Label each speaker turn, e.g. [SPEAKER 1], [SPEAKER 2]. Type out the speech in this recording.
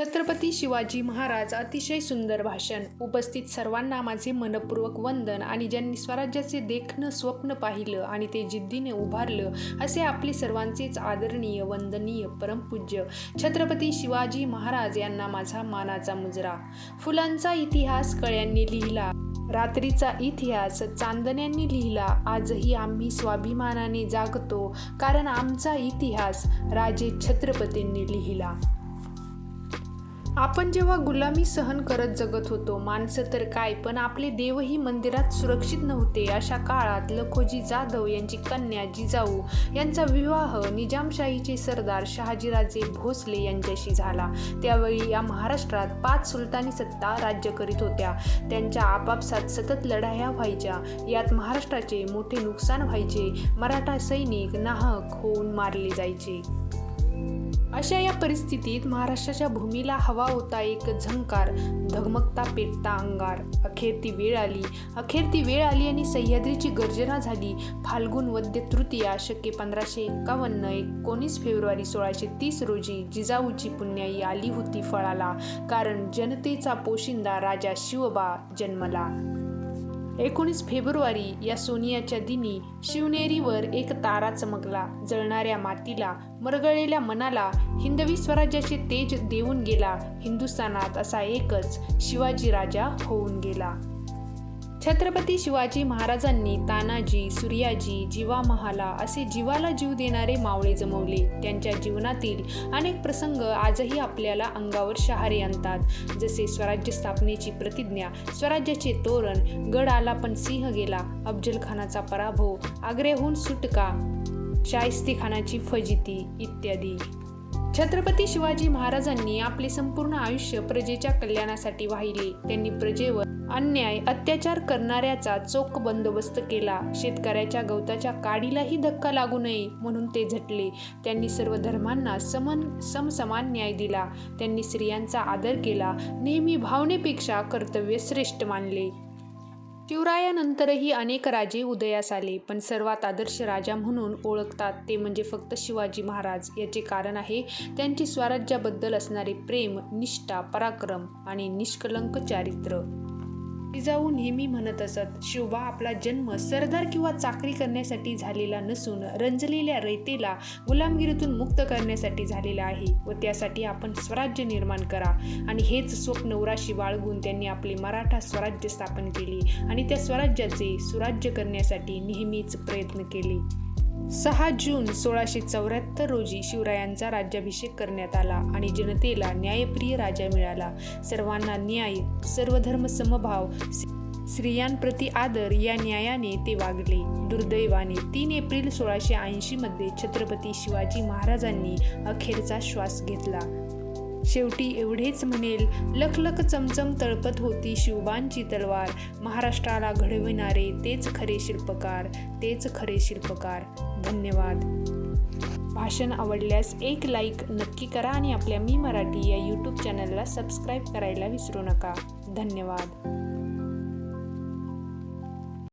[SPEAKER 1] छत्रपती शिवाजी महाराज अतिशय सुंदर भाषण. उपस्थित सर्वांना माझे मनपूर्वक वंदन आणि ज्यांनी स्वराज्याचे देखणं स्वप्न पाहिलं आणि ते जिद्दीने उभारलं असे आपले सर्वांचेच आदरणीय वंदनीय परमपूज्य छत्रपती शिवाजी महाराज यांना माझा मानाचा मुजरा. फुलांचा इतिहास कळ्यांनी लिहिला रात्रीचा इतिहास चांदण्यांनी लिहिला आजही आम्ही स्वाभिमानाने जागतो कारण आमचा इतिहास राजे छत्रपतींनी लिहिला. आपण जेव्हा गुलामी सहन करत जगत होतो माणसं तर काय पण आपले देवही मंदिरात सुरक्षित नव्हते. अशा काळात लखोजी जाधव यांची कन्या जिजाऊ यांचा विवाह निजामशाहीचे सरदार शहाजीराजे भोसले यांच्याशी झाला. त्यावेळी या महाराष्ट्रात पाच सुलतानी सत्ता राज्य करीत होत्या. त्यांच्या आपापसात सतत लढाया व्हायच्या. यात महाराष्ट्राचे मोठे नुकसान व्हायचे. मराठा सैनिक नाहक होऊन मारले जायचे. अशा या परिस्थितीत महाराष्ट्राच्या भूमीला हवा होता एक झंकार धगमगता पेटता अंगार. अखेर ती वेळ आली. अखेर ती वेळ आली आणि सह्याद्रीची गर्जना झाली. फाल्गुन वद्य तृतीया शके पंधराशे एकावन्न एकोणीस फेब्रुवारी सोळाशे तीस रोजी जिजाऊची पुण्याई आली होती फळाला. कारण जनतेचा पोशिंदा राजा शिवबा जन्मला. एकोणीस फेब्रुवारी या सोनियाच्या दिनी शिवनेरीवर एक तारा चमकला. जळणाऱ्या मातीला मरगळलेल्या मनाला हिंदवी स्वराज्याचे तेज देऊन गेला. हिंदुस्थानात असा एकच शिवाजी राजा होऊन गेला. छत्रपती शिवाजी महाराजांनी तानाजी सूर्याजी जीवा महाला असे जीवाला जीव देणारे मावळे जमवले. त्यांच्या जीवनातील अनेक प्रसंग आजही आपल्याला अंगावर शहारे आणतात. जसे स्वराज्य स्थापनेची प्रतिज्ञा स्वराज्याचे तोरण गड आला पण सिंह गेला अफजलखानाचा पराभव आग्र्याहून सुटका शाहिस्ते खानाची फजिती इत्यादी. छत्रपती शिवाजी महाराजांनी आपले संपूर्ण आयुष्य प्रजेच्या कल्याणासाठी वाहिले. त्यांनी प्रजेवर अन्याय अत्याचार करणाऱ्याचा चोख बंदोबस्त केला. शेतकऱ्याच्या गवताच्या काडीलाही धक्का लागू नये म्हणून ते झटले. त्यांनी सर्व धर्मांना समन समसमान न्याय दिला. त्यांनी स्त्रियांचा आदर केला. नेहमी भावनेपेक्षा कर्तव्य श्रेष्ठ मानले. शिवरायानंतरही अनेक राजे उदयास आले पण सर्वात आदर्श राजा म्हणून ओळखतात ते म्हणजे फक्त शिवाजी महाराज. याचे कारण आहे त्यांचे स्वराज्याबद्दल असणारे प्रेम निष्ठा पराक्रम आणि निष्कलंक चारित्र्य जिजाऊ नेहमी म्हणत असत शिवबा आपला जन्म सरदार किंवा चाकरी करण्यासाठी झालेला नसून रंजलेल्या रयतेला गुलामगिरीतून मुक्त करण्यासाठी झालेला आहे व त्यासाठी आपण स्वराज्य निर्माण करा. आणि हेच स्वप्न उराशी बाळगून त्यांनी आपले मराठा स्वराज्य स्थापन केले आणि त्या स्वराज्याचे सुराज्य करण्यासाठी नेहमीच प्रयत्न केले. सहा जून सोळाशे चौऱ्याहत्तर रोजी शिवरायांचा राज्याभिषेक करण्यात आला आणि जनतेला न्यायप्रिय राजा मिळाला. सर्वांना न्याय सर्वधर्म समभाव स्त्रियांप्रती आदर या न्यायाने ते वागले. दुर्दैवाने तीन एप्रिल सोळाशे ऐंशीमध्ये छत्रपती शिवाजी महाराजांनी अखेरचा श्वास घेतला. शेवटी एवढेच म्हणेल लखलख चमचम तळपत होती शिवबांची तलवार. महाराष्ट्राला घडविणारे तेच खरे शिल्पकार तेच खरे शिल्पकार. धन्यवाद. भाषण आवडल्यास एक लाईक नक्की करा आणि आपल्या मी मराठी या यूट्यूब चॅनलला सबस्क्राईब करायला विसरू नका. धन्यवाद.